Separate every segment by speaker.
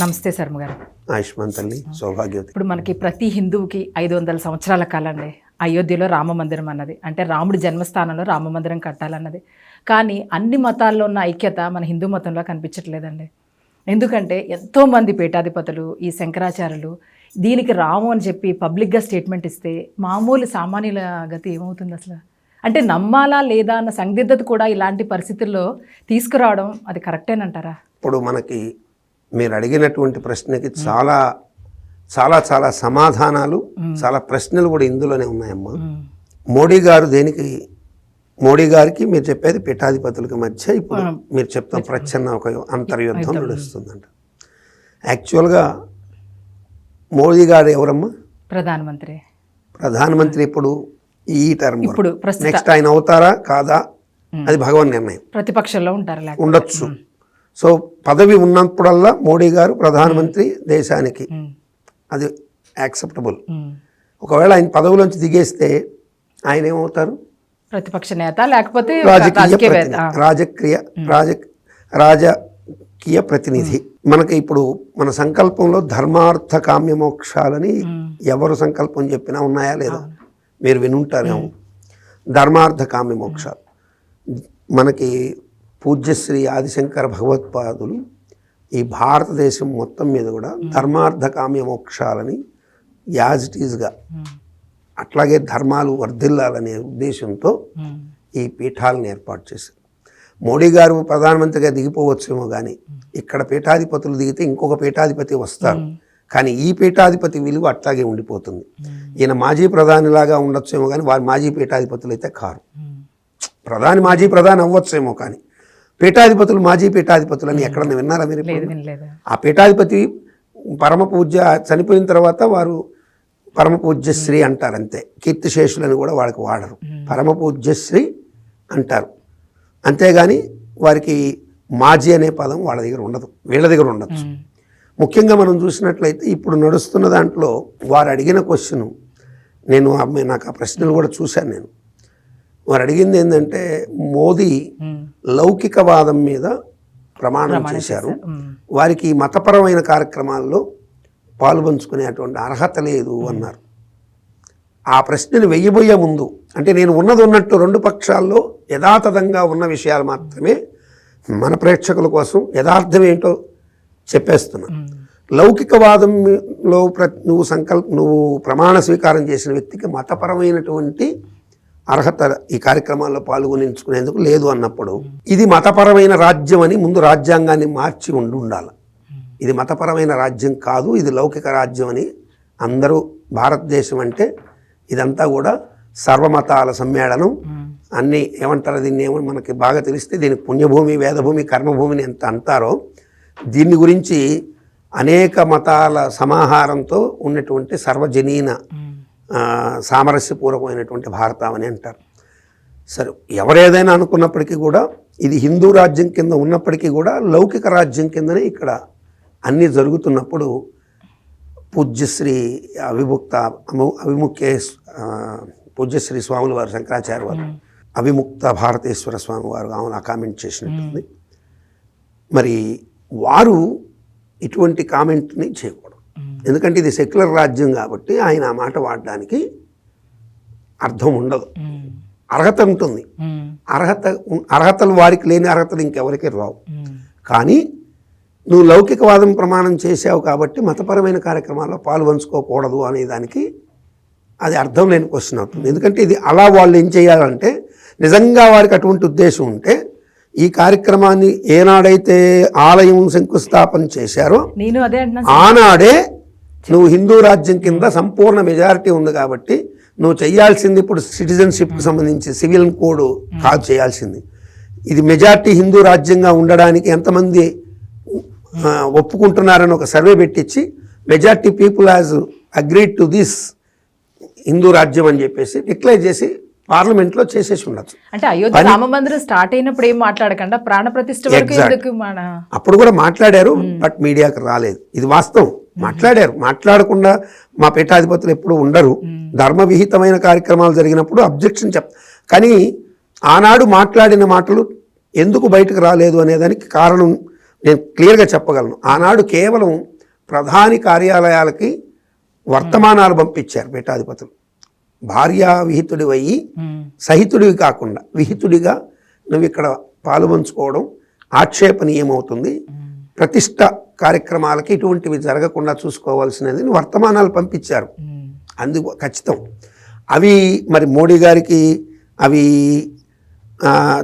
Speaker 1: నమస్తే శర్మ గారు.
Speaker 2: ఆయుష్మాన్ తల్లి సౌభాగ్యవతి.
Speaker 1: ఇప్పుడు మనకి ప్రతి హిందువుకి ఐదు వందల సంవత్సరాల కాలండి. అయోధ్యలో రామ మందిరం అన్నది. అంటే రాముడి జన్మస్థానంలో రామ మందిరం కట్టాలన్నది. కానీ అన్ని మతాల్లో ఉన్న ఐక్యత మన హిందూ మతంలో కనిపించట్లేదండి. ఎందుకంటే ఎంతోమంది పీఠాధిపతులు ఈ శంకరాచార్యులు దీనికి రాము అని చెప్పి పబ్లిక్గా స్టేట్మెంట్ ఇస్తే మామూలు సామాన్యుల గతి ఏమవుతుంది అసలు? అంటే నమ్మాలా లేదా అన్న సందిగ్ధత కూడా ఇలాంటి పరిస్థితుల్లో తీసుకురావడం అది కరెక్టేనంటారా?
Speaker 2: ఇప్పుడు మనకి మీరు అడిగినటువంటి ప్రశ్నకి చాలా చాలా చాలా సమాధానాలు చాలా ప్రశ్నలు కూడా ఇందులోనే ఉన్నాయమ్మా. మోడీ గారు దేనికి మోడీ గారికి మీరు చెప్పేది పీఠాధిపతులకి మధ్య ఇప్పుడు మీరు చెప్తాం ప్రచ్ఛన్న ఒక అంతర్యుద్ధం నడుస్తుందంట. యాక్చువల్గా మోడీ గారు ఎవరమ్మా?
Speaker 1: ప్రధానమంత్రి.
Speaker 2: ప్రధానమంత్రి ఇప్పుడు ఈ టర్మ్
Speaker 1: ఇప్పుడు
Speaker 2: నెక్స్ట్ ఆయన అవుతారా? కాదా? అది భగవన్ నిర్ణయం.
Speaker 1: ప్రతిపక్షంలో ఉంటారు
Speaker 2: ఉండొచ్చు. సో పదవి ఉన్నప్పుడల్లా మోడీ గారు ప్రధానమంత్రి దేశానికి. అది యాక్సెప్టబుల్. ఒకవేళ ఆయన పదవిలోంచి దిగేస్తే ఆయన ఏమవుతారు?
Speaker 1: ప్రతిపక్ష నేత లేకపోతే
Speaker 2: రాజకీయ రాజకీయ రాజ రాజకీయ ప్రతినిధి. మనకి ఇప్పుడు మన సంకల్పంలో ధర్మార్థ కామ్య మోక్షాలని ఎవరు సంకల్పం చెప్పినా ఉన్నాయా లేదా? మీరు వినుంటారేమో. ధర్మార్థ కామ్య మోక్షాలు. మనకి పూజ్యశ్రీ ఆదిశంకర భగవత్పాదులు ఈ భారతదేశం మొత్తం మీద కూడా ధర్మార్థ కామ్య మోక్షాలని యాజ్ ఇట్ ఈజ్గా అట్లాగే ధర్మాలు వర్ధిల్లాలనే ఉద్దేశంతో ఈ పీఠాలను ఏర్పాటు చేశారు. మోడీ గారు ప్రధానమంత్రిగా దిగిపోవచ్చేమో కానీ ఇక్కడ పీఠాధిపతులు దిగితే ఇంకొక పీఠాధిపతి వస్తారు. కానీ ఈ పీఠాధిపతి విలువ అట్లాగే ఉండిపోతుంది. ఈయన మాజీ ప్రధానిలాగా ఉండొచ్చేమో కానీ వారు మాజీ పీఠాధిపతులు అయితే కారు ప్రధాని మాజీ ప్రధాని అవ్వచ్చేమో కానీ పీఠాధిపతులు మాజీ పీఠాధిపతులు అని ఎక్కడన్నా విన్నారా మీరు ఆ పీఠాధిపతి పరమ పూజ్య చనిపోయిన తర్వాత వారు పరమ పూజ్యశ్రీ అంటారు అంతే కీర్తిశేషులని కూడా వాళ్ళకి వాడరు. పరమ పూజ్యశ్రీ అంటారు. అంతేగాని వారికి మాజీ అనే పదం వాళ్ళ దగ్గర ఉండదు. వీళ్ళ దగ్గర ఉండదు. ముఖ్యంగా మనం చూసినట్లయితే ఇప్పుడు నడుస్తున్న దాంట్లో వారు అడిగిన క్వశ్చన్ నేను నాకు ఆ ప్రశ్నలు కూడా చూశాను నేను. వారు అడిగింది ఏంటంటే మోదీ లౌకికవాదం మీద ప్రమాణం చేశారు. వారికి మతపరమైన కార్యక్రమాల్లో పాలుపంచుకునేటువంటి అర్హత లేదు అన్నారు. ఆ ప్రశ్నను వెయ్యబోయే ముందు అంటే నేను ఉన్నది ఉన్నట్టు రెండు పక్షాల్లో యథాతథంగా ఉన్న విషయాలు మాత్రమే మన ప్రేక్షకుల కోసం యథార్థం ఏంటో చెప్పేస్తున్నా. లౌకికవాదంలో ప్ర నువ్వు సంకల్ప నువ్వు ప్రమాణ స్వీకారం చేసిన వ్యక్తికి మతపరమైనటువంటి అర్హత ఈ కార్యక్రమాల్లో పాల్గొనించుకునేందుకు లేదు అన్నప్పుడు ఇది మతపరమైన రాజ్యం అని ముందు రాజ్యాంగాన్ని మార్చి ఉండి ఉండాలి. ఇది మతపరమైన రాజ్యం కాదు ఇది లౌకిక రాజ్యం అని అందరూ భారతదేశం అంటే ఇదంతా కూడా సర్వమతాల సమ్మేళనం.
Speaker 1: అన్ని
Speaker 2: అన్నీ ఏమంటారు దీన్ని? ఏమో మనకి బాగా తెలిస్తే దీనికి పుణ్యభూమి వేదభూమి కర్మభూమిని ఎంత అంటారో దీన్ని గురించి అనేక మతాల సమాహారంతో ఉన్నటువంటి సర్వజనీన సామరస్యపూర్వకమైనటువంటి భారతం అని అంటారు. సరే ఎవరేదైనా అనుకున్నప్పటికీ కూడా ఇది హిందూ రాజ్యం కింద ఉన్నప్పటికీ కూడా లౌకిక రాజ్యం కిందనే ఇక్కడ అన్నీ జరుగుతున్నప్పుడు పూజ్యశ్రీ అవిముక్త అవిముఖ్య పూజ్యశ్రీ స్వాముల వారు శంకరాచార్య వారు అవిముక్త భారతేశ్వర స్వామి వారు ఆమెను కామెంట్ చేసినట్టుంది. మరి వారు ఇటువంటి కామెంట్ని చేయకూడదు. ఎందుకంటే ఇది సెక్యులర్ రాజ్యం కాబట్టి ఆయన ఆ మాట వాడడానికి అర్థం ఉండదు. అర్హత ఉంటుంది. అర్హత అర్హతలు వారికి లేని అర్హతలు ఇంకెవరికి రావు. కానీ నువ్వు లౌకికవాదం ప్రమాణం చేసావు కాబట్టి మతపరమైన కార్యక్రమాల్లో పాలు పంచుకోకూడదు అనే దానికి అది అర్థం లేని క్వశ్చన్ అవుతుంది. ఎందుకంటే ఇది అలా వాళ్ళు ఏం చేయాలంటే నిజంగా వారికి అటువంటి ఉద్దేశం ఉంటే ఈ కార్యక్రమాన్ని ఏనాడైతే ఆలయం శంకుస్థాపన చేశారో ఆనాడే నువ్వు హిందూ రాజ్యం కింద సంపూర్ణ మెజారిటీ ఉంది కాబట్టి నువ్వు చేయాల్సింది ఇప్పుడు సిటిజన్షిప్కి సంబంధించి సివిల్ కోడ్ కాదు చేయాల్సింది. ఇది మెజారిటీ హిందూ రాజ్యంగా ఉండడానికి ఎంతమంది ఒప్పుకుంటున్నారని ఒక సర్వే పెట్టించి majority people has agreed to this Hindu రాజ్యం అని చెప్పేసి డిక్లేర్ చేసి పార్లమెంట్లో చేసేసి ఉండొచ్చు.
Speaker 1: అంటే అయోధ్య రామ మందిరం స్టార్ట్ అయినప్పుడు ఏం మాట్లాడకుండా ప్రాణ మన
Speaker 2: అప్పుడు కూడా మాట్లాడారు బట్ మీడియాకి రాలేదు. ఇది వాస్తవం. మాట్లాడారు. మాట్లాడకుండా మా పీఠాధిపతులు ఎప్పుడు ఉండరు. ధర్మ విహితమైన కార్యక్రమాలు జరిగినప్పుడు అబ్జెక్షన్ చెప్ కానీ ఆనాడు మాట్లాడిన మాటలు ఎందుకు బయటకు రాలేదు అనేదానికి కారణం నేను క్లియర్గా చెప్పగలను. ఆనాడు కేవలం ప్రధాని కార్యాలయాలకి వర్తమానాలు పంపించారు పీఠాధిపతులు. భార్యా విహితుడివయ్యి
Speaker 1: ఉమ్,
Speaker 2: సహితుడివి కాకుండా విహితుడిగా నువ్వు ఇక్కడ పాలుపంచుకోవడం ఆక్షేపణీయమవుతుంది ప్రతిష్ట కార్యక్రమాలకి ఇటువంటివి జరగకుండా చూసుకోవాల్సినది వర్తమానాలు పంపించారు. అందుకు ఖచ్చితం. అవి మరి మోడీ గారికి అవి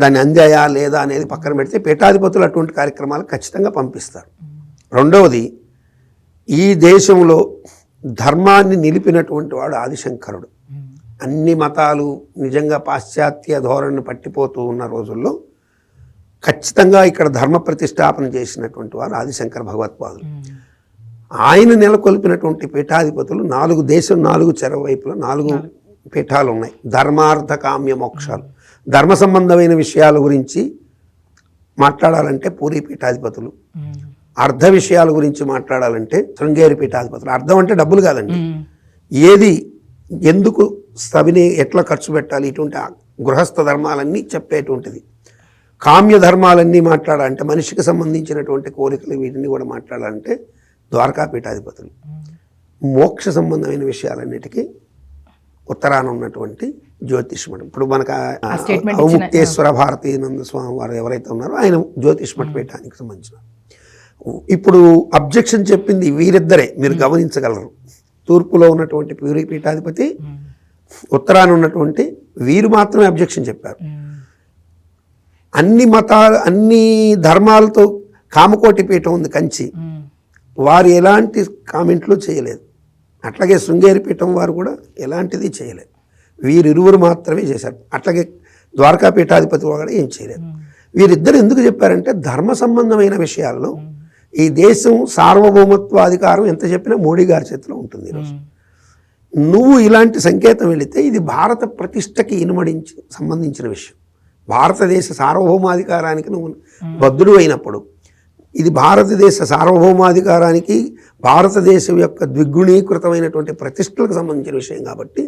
Speaker 2: దాన్ని అందాయా లేదా అనేది పక్కన పెడితే పీఠాధిపతులు అటువంటి కార్యక్రమాలు ఖచ్చితంగా పంపిస్తారు. రెండవది ఈ దేశంలో ధర్మాన్ని నిలిపినటువంటి వాడు ఆదిశంకరుడు. అన్ని మతాలు నిజంగా పాశ్చాత్య ధోరణిని పట్టిపోతూ ఉన్న రోజుల్లో ఖచ్చితంగా ఇక్కడ ధర్మ ప్రతిష్టాపన చేసినటువంటి వారు ఆదిశంకర భగవత్పాదులు. ఆయన నెలకొల్పినటువంటి పీఠాధిపతులు నాలుగు దేశం నాలుగు చెరవైపుల నాలుగు పీఠాలు ఉన్నాయి ధర్మార్థ కామ్య మోక్షాలు. ధర్మ సంబంధమైన విషయాల గురించి మాట్లాడాలంటే పూరి పీఠాధిపతులు. అర్థ విషయాల గురించి మాట్లాడాలంటే శృంగేరి పీఠాధిపతులు. అర్థం అంటే డబ్బులు కాదండి. ఏది ఎందుకు స్థవిని ఎట్లా ఖర్చు పెట్టాలి ఇటువంటి గృహస్థ ధర్మాలన్నీ చెప్పేటువంటిది. కామ్య ధర్మాలన్నీ మాట్లాడాలంటే మనిషికి సంబంధించినటువంటి కోరికలు వీటిని కూడా మాట్లాడాలంటే ద్వారకా పీఠాధిపతులు. మోక్ష సంబంధమైన విషయాలన్నిటికీ ఉత్తరాన ఉన్నటువంటి జ్యోతిష్మఠం. ఇప్పుడు మనకు అవముక్తేశ్వర భారతీనంద స్వామి వారు ఎవరైతే ఉన్నారో ఆయన జ్యోతిష్మఠ పీఠానికి సంబంధించిన. ఇప్పుడు అబ్జెక్షన్ చెప్పింది వీరిద్దరే మీరు గమనించగలరు. తూర్పులో ఉన్నటువంటి పీఠాధిపతి ఉత్తరాన ఉన్నటువంటి వీరు మాత్రమే అబ్జెక్షన్ చెప్పారు. అన్ని మతాలు అన్ని ధర్మాలతో కామకోటి పీఠం ఉంది కంచి. వారు ఎలాంటి కామెంట్లు చేయలేదు. అట్లాగే శృంగేరి పీఠం వారు కూడా ఎలాంటిది చేయలేదు. వీరిరువురు మాత్రమే చేశారు. అట్లాగే ద్వారకా పీఠాధిపతి కూడా ఏం చేయలేదు. వీరిద్దరు ఎందుకు చెప్పారంటే ధర్మ సంబంధమైన విషయాల్లో ఈ దేశం సార్వభౌమత్వాధికారం ఎంత చెప్పినా మోడీ గారి చేతిలో ఉంటుంది ఈరోజు. నువ్వు ఇలాంటి సంకేతం వెళితే ఇది భారత ప్రతిష్టకి ఇనుమడించి సంబంధించిన విషయం. భారతదేశ సార్వభౌమాధికారానికి నువ్వు బద్దుడు అయినప్పుడు ఇది భారతదేశ సార్వభౌమాధికారానికి భారతదేశం యొక్క ద్విగుణీకృతమైనటువంటి ప్రతిష్టలకు సంబంధించిన విషయం కాబట్టి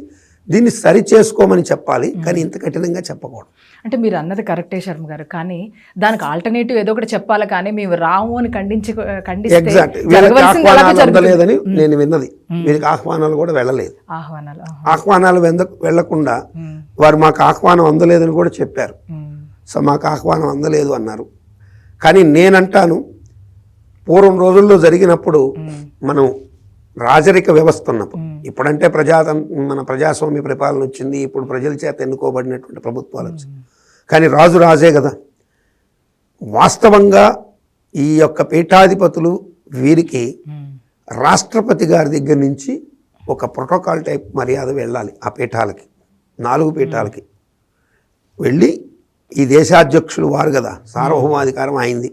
Speaker 2: దీన్ని సరి చేసుకోమని చెప్పాలి కానీ ఇంత కఠినంగా చెప్పకూడదు.
Speaker 1: అంటే మీరు అన్నది కరెక్టే శర్మ గారు కానీ దానికి ఆల్టర్నేటివ్ ఏదో ఒకటి చెప్పాలి కానీ మేము రాము అని ఖండించి.
Speaker 2: అందలేదని నేను విన్నది. వీరికి ఆహ్వానాలు కూడా వెళ్ళలేదు.
Speaker 1: ఆహ్వానాలు ఆహా.
Speaker 2: ఆహ్వానాలు వెంద
Speaker 1: వెళ్ళకుండా
Speaker 2: వారు మాకు ఆహ్వానం అందలేదని కూడా చెప్పారు. సో మాకు ఆహ్వానం అందలేదు అన్నారు. కానీ నేనంటాను పూర్వం రోజుల్లో జరిగినప్పుడు మనం రాజరిక వ్యవస్థ ఉన్నప్పుడు. ఇప్పుడంటే ప్రజాతం మన ప్రజాస్వామ్య పరిపాలన వచ్చింది ఇప్పుడు ప్రజల చేత ఎన్నుకోబడినటువంటి ప్రభుత్వాలు వచ్చింది కానీ రాజు రాజే కదా. వాస్తవంగా ఈ యొక్క పీఠాధిపతులు వీరికి రాష్ట్రపతి గారి దగ్గర నుంచి ఒక ప్రోటోకాల్ టైప్ మర్యాద వెళ్ళాలి ఆ పీఠాలకి. నాలుగు పీఠాలకి. వెళ్ళి ఈ దేశాధ్యక్షులు వారు కదా. సార్వభౌమాధికారం అయింది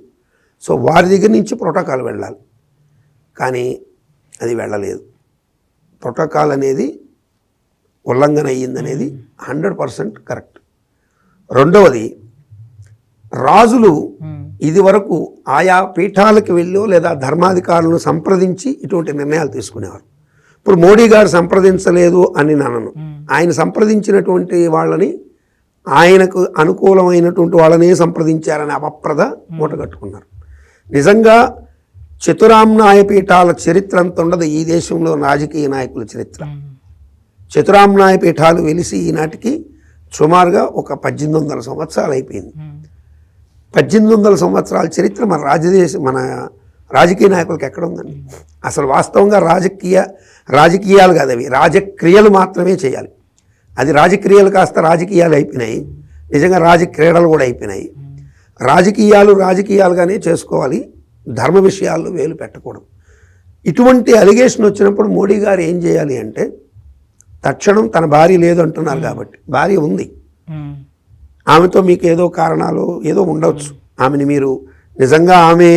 Speaker 2: సో వారి దగ్గర నుంచి ప్రోటోకాల్ వెళ్ళాలి. కానీ అది వెళ్ళలేదు. ప్రోటోకాల్ అనేది ఉల్లంఘన అయ్యిందనేది హండ్రెడ్ పర్సెంట్ కరెక్ట్. రెండవది రాజులు ఇది వరకు ఆయా పీఠాలకు వెళ్ళో లేదా ధర్మాధికారులను సంప్రదించి ఇటువంటి నిర్ణయాలు తీసుకునేవారు. ఇప్పుడు మోడీ గారు సంప్రదించలేదు అని నన్ను ఆయన సంప్రదించినటువంటి వాళ్ళని ఆయనకు అనుకూలమైనటువంటి వాళ్ళనే సంప్రదించారని అపప్రద మూటగట్టుకున్నారు నిజంగా చతురామ్నాయ పీఠాల చరిత్ర అంత ఉండదు. ఈ దేశంలో రాజకీయ నాయకుల చరిత్ర.
Speaker 1: ఉమ్,
Speaker 2: చతురామ్నాయ పీఠాలు వెలిసి ఈనాటికి సుమారుగా ఒక పద్దెనిమిది వందల సంవత్సరాలు అయిపోయింది. పద్దెనిమిది వందల సంవత్సరాల చరిత్ర మన రాజదేశ మన రాజకీయ నాయకులకు ఎక్కడ ఉందండి? అసలు వాస్తవంగా రాజకీయ రాజకీయాలు కాదు అవి. రాజక్రియలు మాత్రమే చేయాలి. అది రాజక్రియలు కాస్త రాజకీయాలు అయిపోయినాయి. నిజంగా రాజక్రీడలు కూడా అయిపోయినాయి. రాజకీయాలు రాజకీయాలుగానే చేసుకోవాలి. ధర్మ విషయాల్లో వేలు పెట్టకూడదు. ఇటువంటి అలిగేషన్ వచ్చినప్పుడు మోడీ గారు ఏం చేయాలి అంటే తక్షణం తన భార్య లేదు అంటున్నారు కాబట్టి భార్య ఉంది. ఆమెతో మీకు ఏదో కారణాలు ఏదో ఉండవచ్చు ఆమెని మీరు నిజంగా ఆమె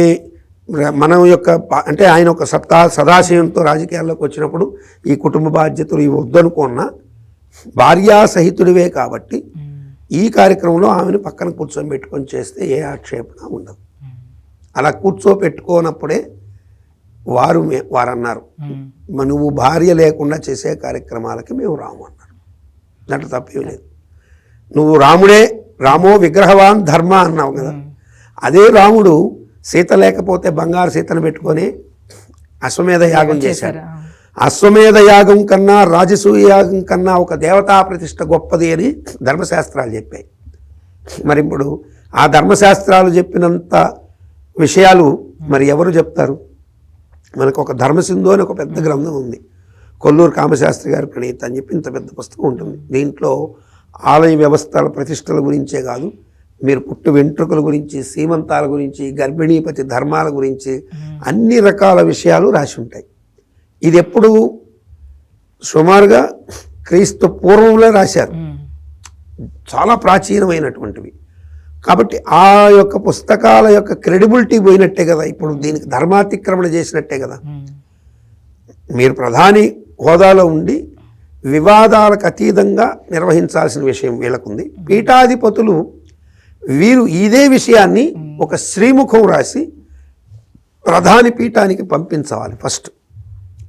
Speaker 2: మన యొక్క అంటే ఆయన ఒక సత్తా సదాశయంతో రాజకీయాల్లోకి వచ్చినప్పుడు ఈ కుటుంబ బాధ్యతలు ఇవి వద్దనుకున్న భార్యా సహితుడివే కాబట్టి ఈ కార్యక్రమంలో ఆమెను పక్కన కూర్చొని పెట్టుకొని చేస్తే ఏ ఆక్షేపణ ఉండదు. అలా కూర్చోపెట్టుకోనప్పుడే వారు మే- వారు అన్నారు
Speaker 1: ఉమ్,
Speaker 2: "మ- నువ్వు భార్య లేకుండా చేసే కార్యక్రమాలకి మేము రాము అన్నారు. దాంట్లో తప్పేం లేదు. నువ్వు రాముడే రామో విగ్రహవాన్ ధర్మ అన్నావు కదా. అదే రాముడు సీత లేకపోతే బంగారు సీతను పెట్టుకొని అశ్వమేధ యాగం చేశాడు.
Speaker 1: చేశారు.
Speaker 2: అశ్వమేధ యాగం కన్నా రాజసూయ యాగం కన్నా ఒక దేవతా ప్రతిష్ట గొప్పది అని ధర్మశాస్త్రాలు చెప్పాయి. మరి ఇప్పుడు ఆ ధర్మశాస్త్రాలు చెప్పినంత విషయాలు మరి ఎవరు చెప్తారు? మనకు ఒక ధర్మసింధు అని ఒక పెద్ద గ్రంథం ఉంది. కొల్లూరు కామశాస్త్రి గారి ప్రణీత అని చెప్పి ఇంత పెద్ద పుస్తకం ఉంటుంది. దీంట్లో ఆలయ వ్యవస్థల ప్రతిష్టల గురించే కాదు మీరు పుట్టు వెంట్రుకల గురించి సీమంతాల గురించి గర్భిణీపతి ధర్మాల గురించి అన్ని రకాల విషయాలు రాసి ఉంటాయి. ఇది ఎప్పుడు సుమారుగా క్రీస్తు పూర్వంలో రాశారు. చాలా ప్రాచీనమైనటువంటివి. కాబట్టి ఆ యొక్క పుస్తకాల యొక్క క్రెడిబిలిటీ పోయినట్టే కదా. ఇప్పుడు దీనికి ధర్మాతిక్రమణ చేసినట్టే కదా.
Speaker 1: ఉమ్.
Speaker 2: మీరు ప్రధాని హోదాలో ఉండి వివాదాలకు అతీతంగా నిర్వహించాల్సిన విషయం వీళ్ళకుంది. పీఠాధిపతులు వీరు ఇదే విషయాన్ని ఒక శ్రీముఖం రాసి ప్రధాని పీఠానికి పంపించవాలి ఫస్ట్.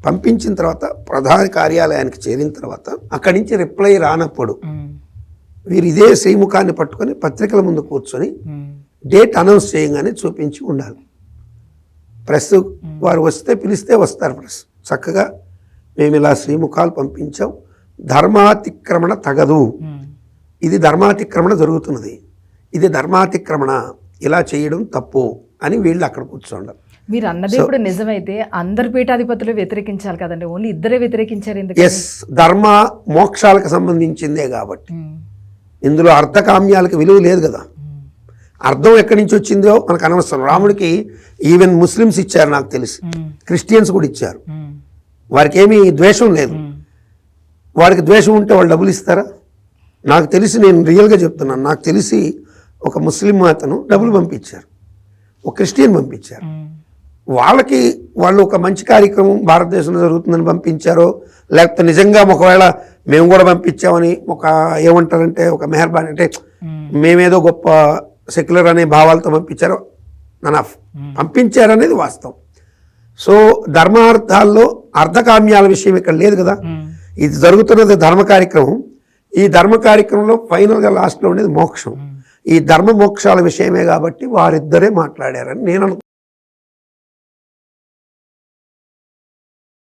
Speaker 2: పంపించిన తర్వాత ప్రధాని కార్యాలయానికి చేరిన తర్వాత అక్కడి నుంచి రిప్లై రానప్పుడు. వీరు ఇదే శ్రీముఖాన్ని పట్టుకొని పత్రికల ముందు కూర్చొని
Speaker 1: ఉమ్.
Speaker 2: డేట్ అనౌన్స్ చేయగానే చూపించి ఉండాలి. ప్రెస్ వారు వస్తే పిలిస్తే వస్తారు ప్రెస్. చక్కగా మేము ఇలా శ్రీముఖాలు పంపించాం. ధర్మాతిక్రమణ తగదు.
Speaker 1: ఉమ్.
Speaker 2: ఇది ధర్మాతిక్రమణ జరుగుతున్నది. ఇది ధర్మాతిక్రమణ. ఇలా చేయడం తప్పు అని వీళ్ళు అక్కడ కూర్చోండారు.
Speaker 1: మీరు అన్నది ఇప్పుడు నిజమైతే అందరు పీఠాధిపతులు వ్యతిరేకించాలి కదండి. ఓన్లీ ఇద్దరే వ్యతిరేకించారు ఎందుకు
Speaker 2: ఎస్ ధర్మ మోక్షాలకు సంబంధించిందే కాబట్టి. ఇందులో అర్థకామ్యాలకు విలువ లేదు కదా. అర్థం ఎక్కడి నుంచి వచ్చిందో మనకు అనవసరం రాముడికి ఈవెన్ ముస్లిమ్స్ ఇచ్చారు నాకు తెలిసి. క్రిస్టియన్స్ కూడా ఇచ్చారు. వారికి ఏమీ ద్వేషం లేదు. వారికి ద్వేషం ఉంటే వాళ్ళు డబ్బులు ఇస్తారా నాకు తెలిసి నేను రియల్గా చెప్తున్నాను నాకు తెలిసి ఒక ముస్లిం మాతను డబ్బులు పంపించారు ఒక క్రిస్టియన్ పంపించారు. వాళ్ళకి వాళ్ళు ఒక మంచి కార్యక్రమం భారతదేశంలో జరుగుతుందని పంపించారో లేకపోతే నిజంగా ఒకవేళ మేము కూడా పంపించామని ఒక ఏమంటారంటే ఒక మెహర్బాన్ అంటే. మేమేదో గొప్ప సెక్యులర్ అనే భావాలతో పంపించారో ననఫ్ పంపించారనేది వాస్తవం. సో ధర్మార్థాల్లో అర్ధకామ్యాల విషయం ఇక్కడ లేదు కదా. ఇది జరుగుతున్నది ధర్మ కార్యక్రమం. ఈ ధర్మ కార్యక్రమంలో ఫైనల్గా లాస్ట్లో ఉండేది మోక్షం. ఈ ధర్మ మోక్షాల విషయమే కాబట్టి వారిద్దరే మాట్లాడారని నేను